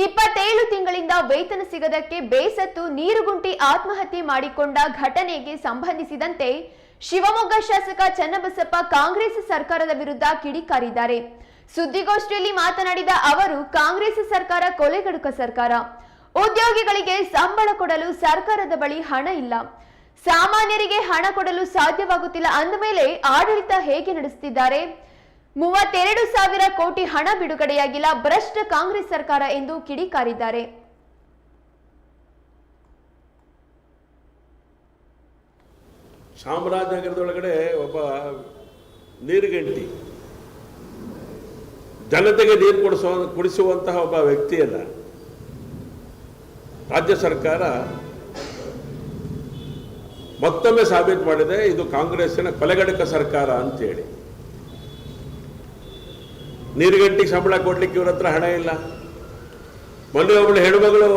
ಇಪ್ಪತ್ತೇಳು ತಿಂಗಳಿಂದ ವೇತನ ಸಿಗದಕ್ಕೆ ಬೇಸತ್ತು ನೀರುಗುಂಟಿ ಆತ್ಮಹತ್ಯೆ ಮಾಡಿಕೊಂಡ ಘಟನೆಗೆ ಸಂಬಂಧಿಸಿದಂತೆ ಶಿವಮೊಗ್ಗ ಶಾಸಕ ಚನ್ನಬಸಪ್ಪ ಕಾಂಗ್ರೆಸ್ ಸರ್ಕಾರದ ವಿರುದ್ಧ ಕಿಡಿಕಾರಿದ್ದಾರೆ. ಸುದ್ದಿಗೋಷ್ಠಿಯಲ್ಲಿ ಮಾತನಾಡಿದ ಅವರು, ಕಾಂಗ್ರೆಸ್ ಸರ್ಕಾರ ಕೊಲೆಗಡುಕ ಸರ್ಕಾರ. ಉದ್ಯೋಗಿಗಳಿಗೆ ಸಂಬಳ ಕೊಡಲು ಸರ್ಕಾರದ ಬಳಿ ಹಣ ಇಲ್ಲ. ಸಾಮಾನ್ಯರಿಗೆ ಹಣ ಕೊಡಲು ಸಾಧ್ಯವಾಗುತ್ತಿಲ್ಲ ಅಂದ ಮೇಲೆ ಆಡಳಿತ ಹೇಗೆ ನಡೆಸುತ್ತಿದ್ದಾರೆ? ಮೂವತ್ತೆರಡು ಸಾವಿರ ಕೋಟಿ ಹಣ ಬಿಡುಗಡೆಯಾಗಿಲ್ಲ ಭ್ರಷ್ಟ ಕಾಂಗ್ರೆಸ್ ಸರ್ಕಾರ ಎಂದು ಕಿಡಿಕಾರಿದ್ದಾರೆ. ಚಾಮರಾಜನಗರದೊಳಗಡೆ ಒಬ್ಬ ನೀರುಗಂಟಿ, ಜನತೆಗೆ ನೀರು ಕೊಡಿಸುವ, ಕುಡಿಸುವಂತಹ ಒಬ್ಬ ವ್ಯಕ್ತಿಯಲ್ಲ ರಾಜ್ಯ ಸರ್ಕಾರ ಮತ್ತೊಮ್ಮೆ ಸಾಬೀತು ಮಾಡಿದೆ. ಇದು ಕಾಂಗ್ರೆಸ್ಸಿನ ಕೊಲೆಗಡಕ ಸರ್ಕಾರ ಅಂತೇಳಿ. ನೀರುಗಂಟಿಗೆ ಸಂಬಳ ಕೊಡ್ಲಿಕ್ಕೆ ಇವ್ರ ಹತ್ರ ಹಣ ಇಲ್ಲ. ಮೊನ್ನೆ ಒಬ್ಬಳು ಹೆಣ್ಮಗಳು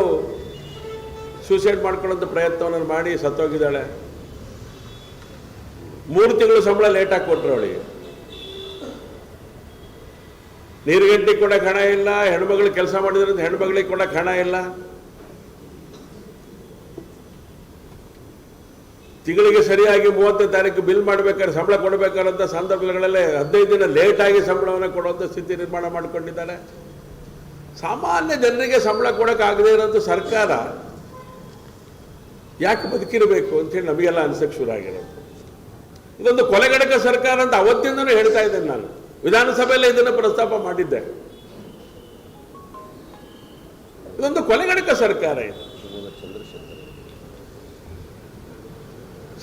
ಸೂಸೈಡ್ ಮಾಡ್ಕೊಳ್ಳೋಂಥ ಪ್ರಯತ್ನವನ್ನು ಮಾಡಿ ಸತ್ತೋಗಿದ್ದಾಳೆ. ಮೂರು ತಿಂಗಳು ಸಂಬಳ ಲೇಟಾಗಿ ಕೊಟ್ರು ಅವಳಿಗೆ. ನೀರುಗಂಟಿಗೆ ಕೊಡಕ್ಕೆ ಹಣ ಇಲ್ಲ, ಹೆಣ್ಮಗಳು ಕೆಲಸ ಮಾಡಿದ್ರಿಂದ ಹೆಣ್ಮಗಳಿಗೆ ಕೊಡಕ್ಕೆ ಹಣ ಇಲ್ಲ. ತಿಂಗಳಿಗೆ ಸರಿಯಾಗಿ ಮೂವತ್ತನೇ ತಾರೀಕು ಬಿಲ್ ಮಾಡಬೇಕಾದ್ರೆ ಸಂಬಳ ಕೊಡಬೇಕಾದಂಥ ಸಂದರ್ಭಗಳಲ್ಲೇ ಹದಿನೈದು ದಿನ ಲೇಟಾಗಿ ಸಂಬಳವನ್ನು ಕೊಡುವಂಥ ಸ್ಥಿತಿ ನಿರ್ಮಾಣ ಮಾಡಿಕೊಂಡಿದ್ದಾರೆ. ಸಾಮಾನ್ಯ ಜನರಿಗೆ ಸಂಬಳ ಕೊಡೋಕ್ಕಾಗದೇ ಇರೋಂಥ ಸರ್ಕಾರ ಯಾಕೆ ಬದುಕಿರಬೇಕು ಅಂತೇಳಿ ನಮಗೆಲ್ಲ ಅನ್ಸಕ್ಕೆ ಶುರು ಆಗಿರೋದು. ಇದೊಂದು ಕೊಲೆಗಡಕ ಸರ್ಕಾರ ಅಂತ ಅವತ್ತಿಂದನೂ ಹೇಳ್ತಾ ಇದ್ದೇನೆ ನಾನು. ವಿಧಾನಸಭೆಯಲ್ಲಿ ಇದನ್ನು ಪ್ರಸ್ತಾಪ ಮಾಡಿದ್ದೆ. ಇದೊಂದು ಕೊಲೆಗಡಕ ಸರ್ಕಾರ ಇದು.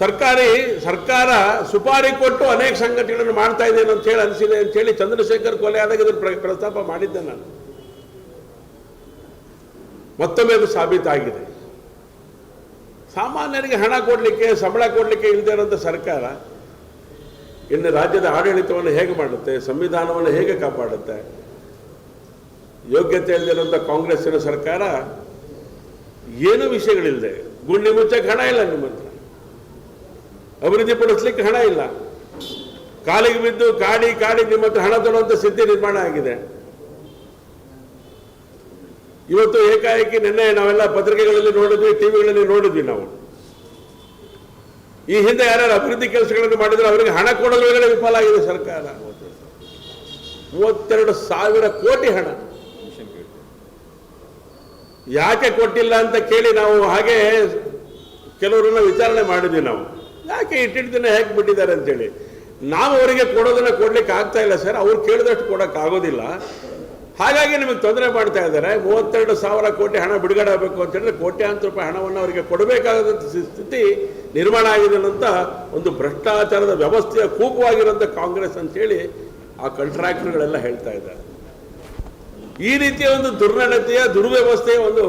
ಸರ್ಕಾರಿ, ಸರ್ಕಾರ ಸುಪಾರಿ ಕೊಟ್ಟು ಅನೇಕ ಸಂಘಟನೆಗಳನ್ನು ಮಾಡ್ತಾ ಇದೆ ಅಂತ ಹೇಳಿ ಅನಿಸಿದೆ ಅಂತ ಹೇಳಿ ಚಂದ್ರಶೇಖರ್ ಕೊಲೆ ಆದಾಗ ಇದನ್ನು ಪ್ರ- ಪ್ರಸ್ತಾಪ ಮಾಡಿದ್ದೆ ನಾನು. ಮತ್ತೊಮ್ಮೆ ಅದು ಸಾಬೀತಾಗಿದೆ. ಸಾಮಾನ್ಯರಿಗೆ ಹಣ ಕೊಡಲಿಕ್ಕೆ, ಸಂಬಳ ಕೊಡಲಿಕ್ಕೆ ಇಲ್ಲದೆ ಇರೋಂಥ ಸರ್ಕಾರ ಇನ್ನು ರಾಜ್ಯದ ಆಡಳಿತವನ್ನು ಹೇಗೆ ಮಾಡುತ್ತೆ, ಸಂವಿಧಾನವನ್ನು ಹೇಗೆ ಕಾಪಾಡುತ್ತೆ, ಯೋಗ್ಯತೆ ಇಲ್ಲದಿರುವಂಥ ಕಾಂಗ್ರೆಸ್ಸಿನ ಸರ್ಕಾರ ಏನು ವಿಷಯಗಳಿಲ್ಲದೆ ಗುಂಡಿ ಮುಚ್ಚಕ್ಕೆ ಹಣ ಇಲ್ಲ ನಿಮ್ಮ ಹತ್ರ ಅಭಿವೃದ್ಧಿ ಪಡಿಸ್ಲಿಕ್ಕೆ ಹಣ ಇಲ್ಲ. ಕಾಲಿಗೆ ಬಿದ್ದು ಕಾಡಿ ಕಾಡಿ ನಿಮ್ಮ ಹತ್ರ ಹಣ ತೊಡುವಂಥ ಸ್ಥಿತಿ ನಿರ್ಮಾಣ ಆಗಿದೆ. ಇವತ್ತು ಏಕಾಏಕಿ ನಿನ್ನೆ ನಾವೆಲ್ಲ ಪತ್ರಿಕೆಗಳಲ್ಲಿ ನೋಡಿದ್ವಿ, ಟಿವಿಗಳಲ್ಲಿ ನೋಡಿದ್ವಿ ನಾವು. ಈ ಹಿಂದೆ ಯಾರು ಅಭಿವೃದ್ಧಿ ಕೆಲಸಗಳನ್ನು ಮಾಡಿದ್ರೆ ಅವರಿಗೆ ಹಣ ಕೊಡಲು ವಿಫಲ ಆಗಿದೆ ಸರ್ಕಾರ. ಮೂವತ್ತೆರಡು ಸಾವಿರ ಕೋಟಿ ಹಣ. ಯಾಕೆ ಕೊಟ್ಟಿಲ್ಲ ಅಂತ ಕೇಳಿ ನಾವು ಹಾಗೆ ಕೆಲವರನ್ನ ವಿಚಾರಣೆ ಮಾಡಿದ್ವಿ ನಾವು. ಯಾಕೆ ದಿನ ಹೇಗೆ ಬಿಟ್ಟಿದ್ದಾರೆ ಅಂತೇಳಿ? ನಾವು ಅವರಿಗೆ ಕೊಡೋದನ್ನ ಕೊಡ್ಲಿಕ್ಕೆ ಆಗ್ತಾ ಇಲ್ಲ ಸರ್. ಅವ್ರು ಕೇಳಿದಷ್ಟು ಕೊಡಕ್ಕೆ ಆಗೋದಿಲ್ಲ. ಹಾಗಾಗಿ ನಿಮಗೆ ತೊಂದರೆ ಮಾಡ್ತಾ ಇದ್ದಾರೆ. ಮೂವತ್ತೆರಡು ಸಾವಿರ ಕೋಟಿ ಹಣ ಬಿಡುಗಡೆ ಆಗಬೇಕು ಅಂತ ಹೇಳಿದ್ರೆ ಕೋಟ್ಯಾಂತರ ರೂಪಾಯಿ ಹಣವನ್ನು ಅವರಿಗೆ ಕೊಡಬೇಕಾದಂಥ ಸ್ಥಿತಿ ನಿರ್ಮಾಣ ಆಗಿದೆ ಅಂತ ಒಂದು ಭ್ರಷ್ಟಾಚಾರದ ವ್ಯವಸ್ಥೆಯ ಕೂಪವಾಗಿರೋಂಥ ಕಾಂಗ್ರೆಸ್ ಅಂತೇಳಿ ಆ ಕಾಂಟ್ರಾಕ್ಟರ್ಗಳೆಲ್ಲ ಹೇಳ್ತಾ ಇದ್ದಾರೆ. ಈ ರೀತಿಯ ಒಂದು ದುರ್ನಡತೆಯ ದುರ್ವ್ಯವಸ್ಥೆಯ ಒಂದು